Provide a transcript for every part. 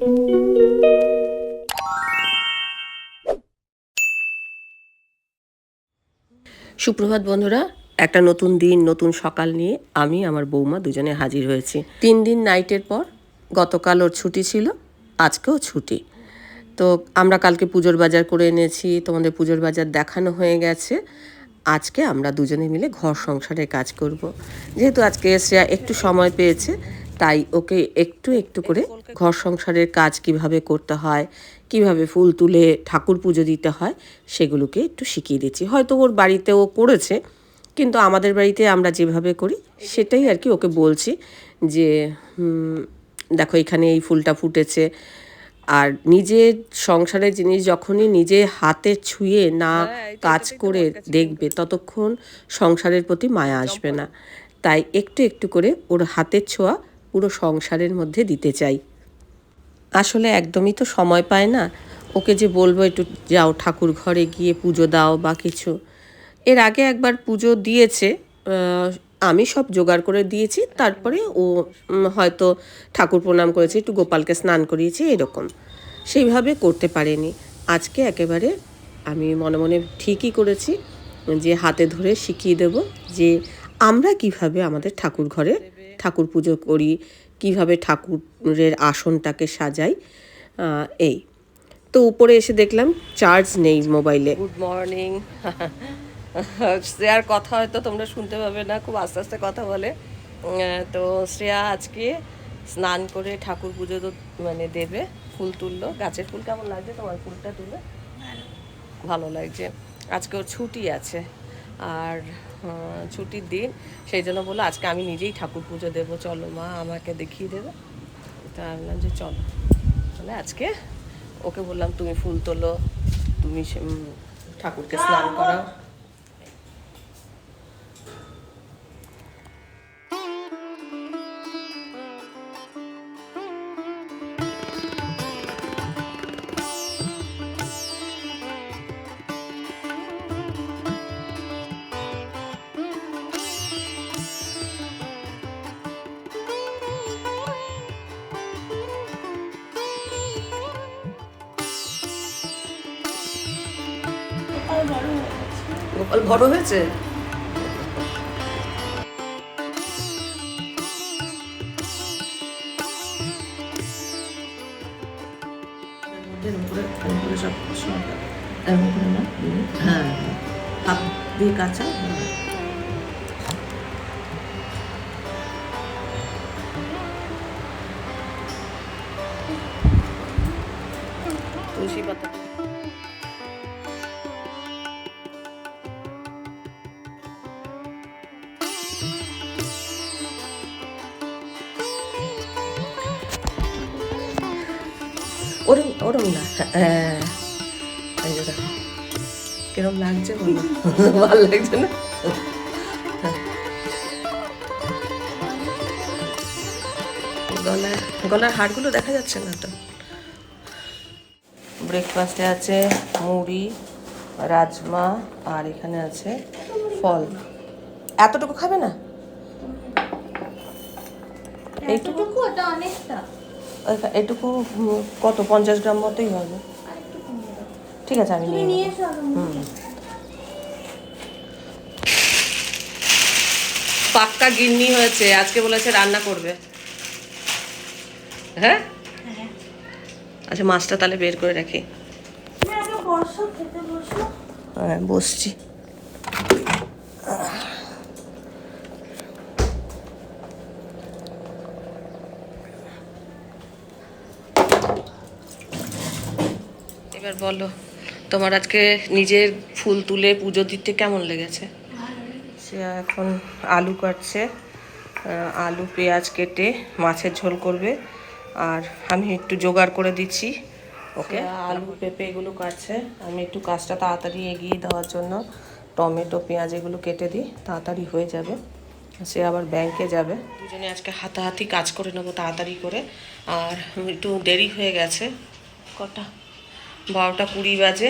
সুপ্রভাত বন্ধুরা, একটা নতুন দিন, নতুন সকাল নিয়ে আমি, আমার বৌমা দুজনে হাজির হয়েছি। তিন দিন নাইটের পর গতকাল ওর ছুটি ছিল, আজকেও ছুটি। তো আমরা কালকে পুজোর বাজার করে এনেছি, তোমাদের পুজোর বাজার দেখানো হয়ে গেছে। আজকে আমরা দুজনে মিলে ঘর সংসারের কাজ করব। যেহেতু আজকে শ্রেয়া একটু সময় পেয়েছে তাই ওকে একটু একটু করে ঘর সংসারের কাজ কীভাবে করতে হয় কীভাবে ফুল তুলে ঠাকুর পুজো দিতে হয় সেগুলোকে একটু শিখিয়ে দিচ্ছি। হয়তো ওর বাড়িতে ও করেছে কিন্তু আমাদের বাড়িতে আমরা যেভাবে করি সেটাই আর কি ওকে বলছি যে দেখো এখানে এই ফুলটা ফুটেছে। আর নিজের সংসারের জিনিস যখনই নিজে হাতে ছুঁয়ে না কাজ করে দেখবে ততক্ষণ সংসারের প্রতি মায়া আসবে না। তাই একটু একটু করে ওর হাতের ছোঁয়া পুরো সংসারের মধ্যে দিতে চাই। আসলে একদমই তো সময় পায় না। ওকে যে বলব একটু যাও ঠাকুর ঘরে গিয়ে পুজো দাও বা কিছু। এর আগে একবার পুজো দিয়েছে আমি সব জোগাড় করে দিয়েছি, তারপরে ও হয়তো ঠাকুর প্রণাম করেছে, একটু গোপালকে স্নান করিয়েছি, এরকম। সেইভাবে করতে পারেনি। আজকে একেবারে আমি মনে মনে ঠিকই করেছি যে হাতে ধরে শিখিয়ে দেব যে আমরা কীভাবে আমাদের ঠাকুর ঘরে ঠাকুর পুজো করি কীভাবে ঠাকুরের আসনটাকে সাজাই এই। তো উপরে এসে দেখলাম চার্জ নেই মোবাইলে গুড মর্নিং শ্রেয়ার কথা হয়তো তোমরা শুনতে পাবে না খুব আস্তে আস্তে কথা বলে। তো শ্রেয়া আজকে স্নান করে ঠাকুর পুজো তো মানে দেবে ফুল তুললো। গাছের ফুল কেমন লাগছে? তোমার ফুলটা তুলে? ভালো লাগছে। আজকে ওর ছুটি আছে। আর ছুটির দিন। সেই জন্য বলল, আজকে আমি নিজেই ঠাকুর পুজো দেবো। চলো মা, আমাকে দেখিয়ে দেবে। তা বললাম যে, চলো। তাহলে আজকে ওকে বললাম, তুমি ফুল তোলো, তুমি ঠাকুরকে স্নান করাও। বড় হয়েছে? হ্যাঁ হাত দিয়ে কাঁচা। ওরম ওরম না। হ্যাঁ। এই যে দেখো কিরম লাগছে বলো? ভালো লাগছে না? গলায় গলার হাড়গুলো দেখা যাচ্ছে না তো? ব্রেকফাস্টে আছে মুড়ি রাজমা আর এখানে আছে ফল। এতটুকু খাবে না? এইটুকু ওটা অনেকটা। এটুকু কত? পঞ্চাশ গ্রাম মতোই হবে। ঠিক আছে আমি নিয়ে মুখে। পাক্কা গিন্নি হয়েছে আজকে বলেছে রান্না করবে। হ্যাঁ? হ্যাঁ। আচ্ছা মাছটা তাহলে বের করে রাখি। হ্যাঁ বসছি। বলো তোমার আজকে নিজের ফুল তুলে পুজো দিতে কেমন লেগেছে? সে এখন আলু কাটছে আলু পেঁয়াজ কেটে মাছের ঝোল করবে আর আমি একটু জোগাড় করে দিচ্ছি ওকে? আলু পেঁপে এগুলো কাটছে আমি একটু কাজটা তাড়াতাড়ি এগিয়ে দেওয়ার জন্য টমেটো পেঁয়াজ এগুলো কেটে দিই তাড়াতাড়ি হয়ে যাবে। সে আবার ব্যাংকে যাবে। দুজনে আজকে হাতাহাতি কাজ করে নেব তাড়াতাড়ি করে আর একটু দেরি হয়ে গেছে। কটা? বারোটা কুড়ি বাজে।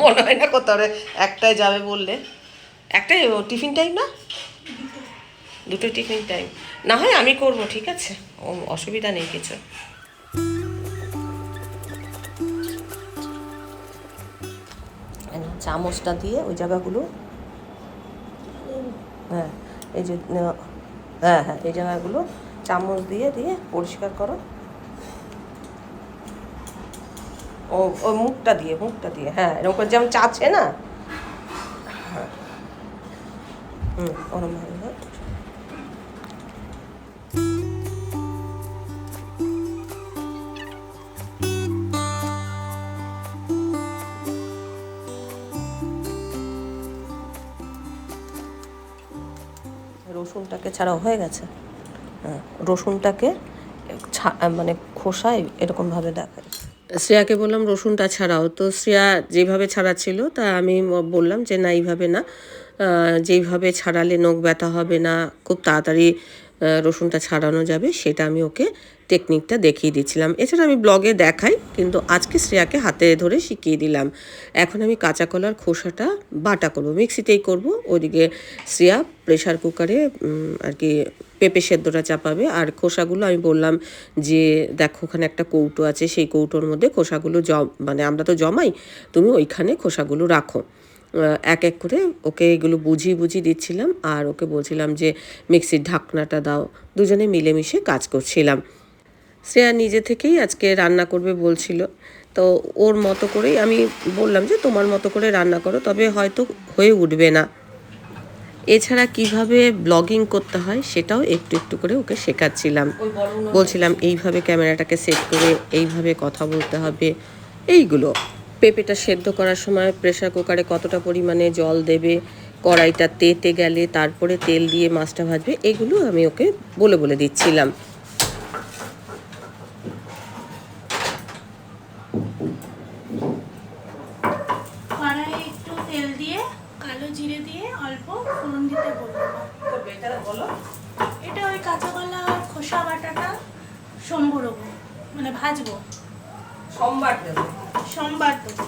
মনে হয় না কোথাও একটাই যাবে বললে। একটাই টিফিন টাইম না? দুটো টিফিন টাইম। না হয় আমি করব ঠিক আছে? অসুবিধা নেই কিছু। চামচটা দিয়ে ওই জায়গাগুলো। হ্যাঁ এই যে হ্যাঁ হ্যাঁ এই জায়গাগুলো চামচ দিয়ে দিয়ে পরিষ্কার করো। ও ও মুখটা দিয়ে মুখটা দিয়ে হ্যাঁ এরকম করে যেমন চাচ্ছে না। হ্যাঁ। হুম। রসুনটাকে ছাড়াও হয়ে গেছে। হ্যাঁ রসুনটাকে মানে খোসায় এরকমভাবে দেখায় শ্রেয়াকে বললাম, রসুনটা ছাড়াও। তো শ্রেয়া যেভাবে ছাড়াচ্ছিল, তা আমি বললাম যে, না, এইভাবে না। যেইভাবে ছাড়ালে নখ ব্যথা হবে না, খুব তাড়াতাড়ি রসুনটা ছাড়ানো যাবে, সেটা আমি ওকে টেকনিকটা দেখিয়ে দিচ্ছিলাম এছাড়া আমি ব্লগে দেখাই, কিন্তু আজকে শ্রেয়াকে হাতে ধরে শিখিয়ে দিলাম। এখন আমি কাঁচা কলার খোসাটা বাটা করব, মিক্সিতেই করব। ওইদিকে শ্রেয়া প্রেশার কুকারে আর কি পেঁপে সেদ্ধটা চাপাবে। আর খোসাগুলো আমি বললাম যে, দেখো ওখানে একটা কৌটো আছে, সেই কৌটোর মধ্যে খোসাগুলো জম মানে আমরা তো জমাই, তুমি ওইখানে খোসাগুলো রাখো। এক এক করে ওকে এগুলো বুঝিয়ে বুঝিয়ে দিচ্ছিলাম আর ওকে বলছিলাম যে মিক্সির ঢাকনাটা দাও। দুজনে মিলেমিশে কাজ করছিলাম। শ্রেয়া নিজে থেকেই আজকে রান্না করবে বলছিল। তো ওর মতো করেই আমি বললাম যে তোমার মতো করে রান্না করো তবে হয়তো হয়ে উঠবে না। এছাড়া কীভাবে ব্লগিং করতে হয় সেটাও একটু একটু করে ওকে শেখাচ্ছিলাম। বলছিলাম এইভাবে ক্যামেরাটাকে সেট করে এইভাবে কথা বলতে হবে। এইগুলো। পেঁপেটা সেদ্ধ করার সময় প্রেশার কুকারে কতটা পরিমাণে জল দেবে, কড়াইটা তেতে গেলে তারপরে তেল দিয়ে মাছটা ভাজবে, এগুলো আমি ওকে বলে বলে দিচ্ছিলাম কড়াই একটু তেল দিয়ে কালো জিরে দিয়ে অল্প ফোড়ন দিতে বলব বলো এটা ওই কাঁচা কলা খোসা বাটাটা সম্বরবো মানে ভাজবো সোমবার দেবো সোমবার দেবো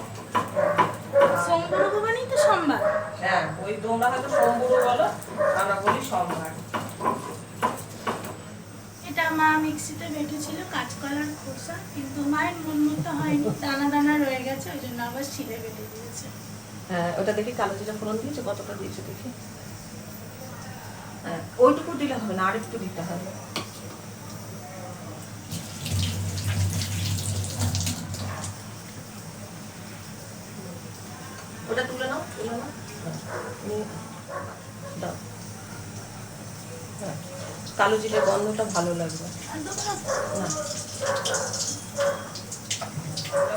সম্বরবো মানেই তো সোমবার হ্যাঁ ওই তোমরা হয়তো সোমবুড়ো বলো আমরা বলি সম্ভার এটা মা মিক্সিতে বেটেছিল কাঁচকলার খোসা কিন্তু মায়ের মন মতো হয়নি দানা দানা রয়ে গেছে ওই জন্য আবার ছিঁড়ে বেটে দিয়েছে। হ্যাঁ ওটা দেখি কালো জিরা ফোড়ন দিয়েছে কতটা দিয়েছে দেখি। হ্যাঁ ওইটুকু দিলে হবে না আরেকটু দিতে হবে ওটা তুলে নাও তুলে নাও দাও। কালো জিরের গন্ধটা ভালো লাগবে। না?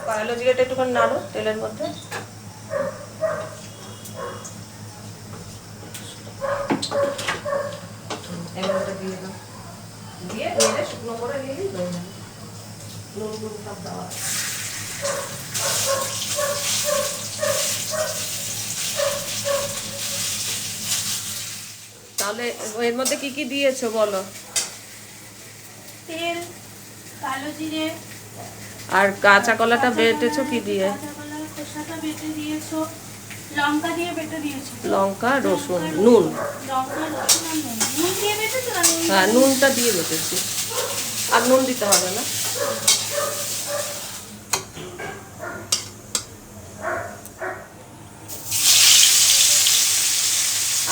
কালো জিরাটা একটুখানি নাড়ো তেলের মধ্যে। এবার দিয়ে দাও। দিয়ে শুকনো করে নিলেই নুন নুন সব দেওয়া তাহলে এর মধ্যে কি কি দিয়েছ বলো? তেল কালো জিরে। আর কাঁচা কলাটা বেটেছো কি দিয়ে? খোসাটা বেটে দিয়েছ। লঙ্কা দিয়ে বেটে দিয়েছ। লঙ্কা রসুন নুন। লঙ্কা রসুন নুন। নুন দিয়ে বেটেছো না হ্যাঁ নুনটা দিয়ে বেটেছি। আর নুন দিতে হবে না?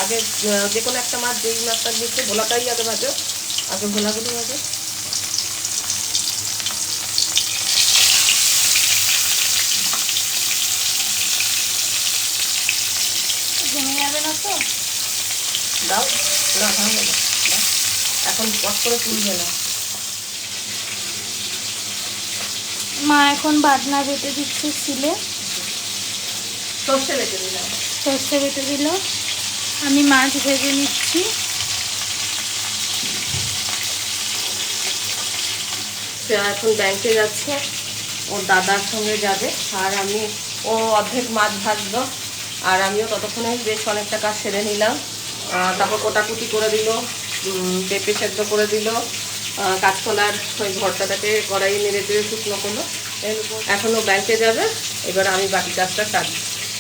আগে যে কোনো একটা মাছ যেই মাছটা দিচ্ছে ভোলাটাই আগে ভাজো। আগে ভোলাগুলো ভাজো। জমে যাবে না তো? দাও না ভাঙবে না এখন পট করে তুলবে না মা এখন বাটনা বেটে দিচ্ছে শিলে। সর্ষে বেটে দিলাম। সর্ষে বেটে দিল। আমি মাছ ভেজে নিচ্ছি। এখন ব্যাংকে যাচ্ছে, ওর দাদার সঙ্গে যাবে, আর আমি, ও অর্ধেক মাছ ভাজলো, আর আমিও ততক্ষণে বেশ অনেকটা কাজ সেরে নিলাম। তারপর কোটাকুটি করে দিল পেঁপে সেদ্ধ করে দিল কাঁচকলার ওই ভর্তাটাকে কড়াই নেড়ে দিয়ে শুকনো করল। এখনও ব্যাংকে যাবে, এবার আমি বাকি কাজটা কাটি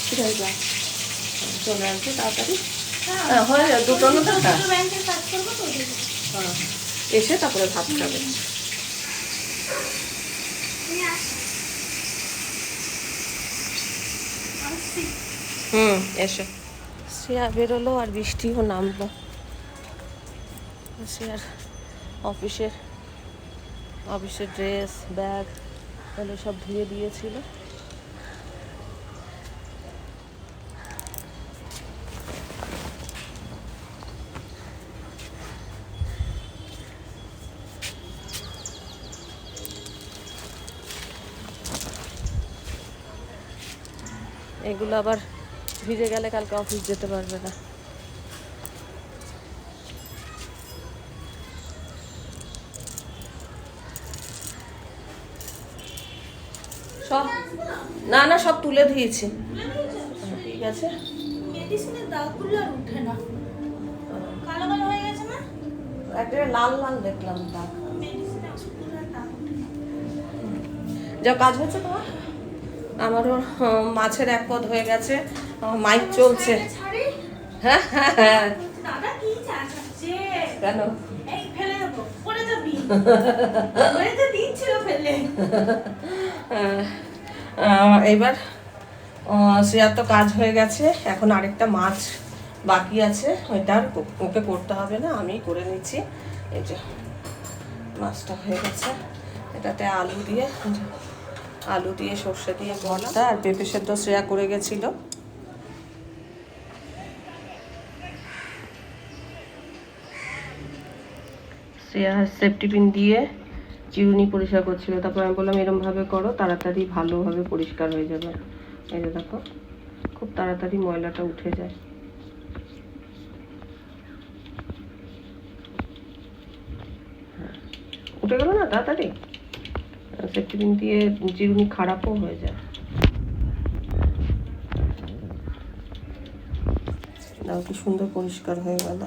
ঠিক আছে। চলে আসবে তাড়াতাড়ি। হ্যাঁ, হয়ে যাবে দুটো না। এসে তারপরে ভাত খাবে। হুম এসো। শ্রেয়া বেরোলো আর বৃষ্টিও নামলো। শ্রেয়ার অফিসের অফিসের ড্রেস ব্যাগ এগুলো সব ধুয়ে দিয়েছিল। এগুলো আবার ভিজে গেলে কালকে অফিস যেতে পারবে না। সব না না সব তুলে দিয়েছি। ঠিক আছে। মেডিসিনের দাগগুলো আর উঠে না। কালো কালো হয়ে গেছে না? একটা লাল লাল দেখলাম দাগ। যা কাজ হচ্ছে তোমার? আমারও মাছের এক পদ হয়ে গেছে। মাইক চলছে। হ্যাঁ হ্যাঁ হ্যাঁ। কেন? এবার শ্রেয়ার তো কাজ হয়ে গেছে। এখন আরেকটা মাছ বাকি আছে। ওইটা আর ওকে করতে হবে না আমি করে নিচ্ছি। এই যে মাছটা হয়ে গেছে। এটাতে আলু দিয়ে আলু দিয়ে সর্ষে দিয়ে ভর্তা আর পেঁপে সেদ্ধ শ্রেয়া করে গেছিল। শ্রেয়া সেফটি পিন দিয়ে চিরুনি পরিষ্কার করছিল। তারপর আমি বললাম এরমভাবে করো তাড়াতাড়ি ভালোভাবে পরিষ্কার হয়ে যাবে। এই যে দেখো খুব তাড়াতাড়ি ময়লাটা উঠে যায়। হ্যাঁ, উঠে গেল না তাড়াতাড়ি? সেফটি দিয়ে চিরুনি খারাপও হয়ে যায়। দাও কি সুন্দর পরিষ্কার হয়ে গেল।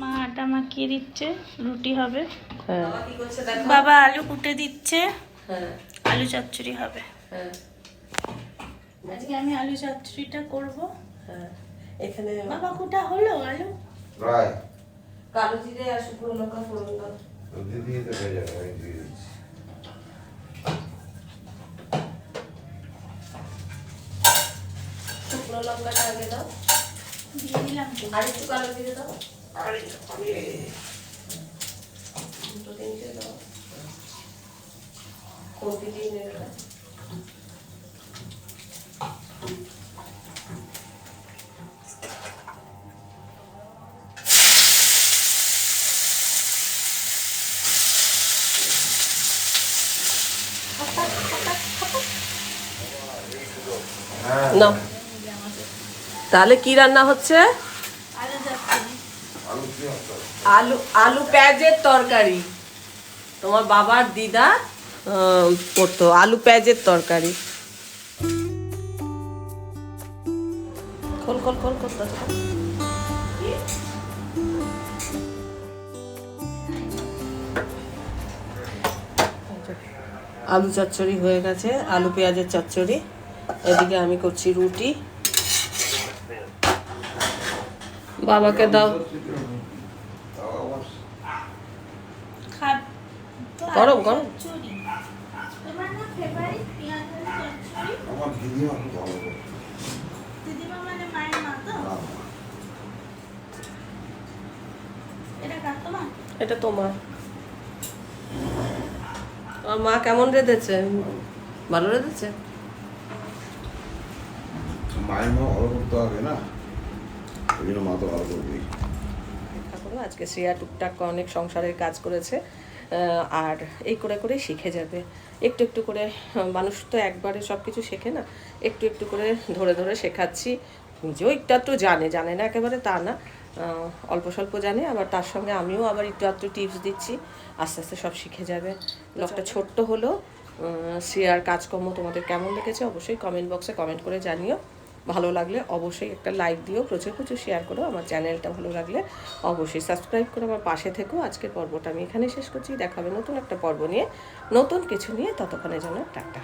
মা আটা মাখিয়ে দিচ্ছে রুটি হবে। হ্যাঁ। বাবা আলু কুটে দিচ্ছে হ্যাঁ। আলু চচ্চড়ি হবে। হ্যাঁ। আজকে আমি আলু চচ্চড়িটা করব। হ্যাঁ। এখানে বাবা কুটা হলো আলু। কালো জিরে আর শুকনো লঙ্কা ফোড়ন দাও দিয়ে তো হয়ে যাবে আমি দিয়ে দিচ্ছি। শুকনো লঙ্কাটা আগে দাও? দিয়ে দিলাম আর একটু কালো জিরে দাও দুটো তিনটে দাও। কোনটি দিয়ে নেবে? না? হ্যাঁ তাহলে কি রান্না হচ্ছে? আলু আলু পেঁয়াজের তরকারি। তোমার বাবার দিদা করতো আলু পেঁয়াজের তরকারি। খোল খোল খোল খোল। আলু চচ্চড়ি হয়ে গেছে আলু পেঁয়াজের চচ্চড়ি। এদিকে আমি করছি রুটি। বাবাকে দাও। গরম, গরম। মানে এটা তোমার? এটা তোমার। আমার মা কেমন রেঁধেছে? ভালো রেঁধেছে? মা ভালো করতে হবে না? ওই জন্য মা তো ভালো করবেই আজকে শ্রেয়া টুকটাক অনেক সংসারের কাজ করেছে আর এই করে করে শিখে যাবে। একটু একটু করে মানুষ তো একবারে সব কিছু শেখে না একটু একটু করে ধরে ধরে শেখাচ্ছি। নিজেও একটু একটু জানে জানে না একেবারে তা না। অল্প স্বল্প জানে আবার তার সঙ্গে আমিও আবার একটু একটু টিপস দিচ্ছি আস্তে আস্তে সব শিখে যাবে। ব্লগটা ছোট্ট হলো শ্রেয়ার কাজকর্ম তোমাদের কেমন লেগেছে অবশ্যই কমেন্ট বক্সে কমেন্ট করে জানিও। ভালো লাগলে অবশ্যই একটা লাইক দিও, প্রচুর প্রচুর শেয়ার করো, আমার চ্যানেলটা ভালো লাগলে অবশ্যই সাবস্ক্রাইব করে, আমার পাশে থেকো। আজকের পর্বটা আমি এখানে শেষ করছি দেখাবে নতুন একটা পর্ব নিয়ে। নতুন কিছু নিয়ে ততক্ষণে জন্য টাটা।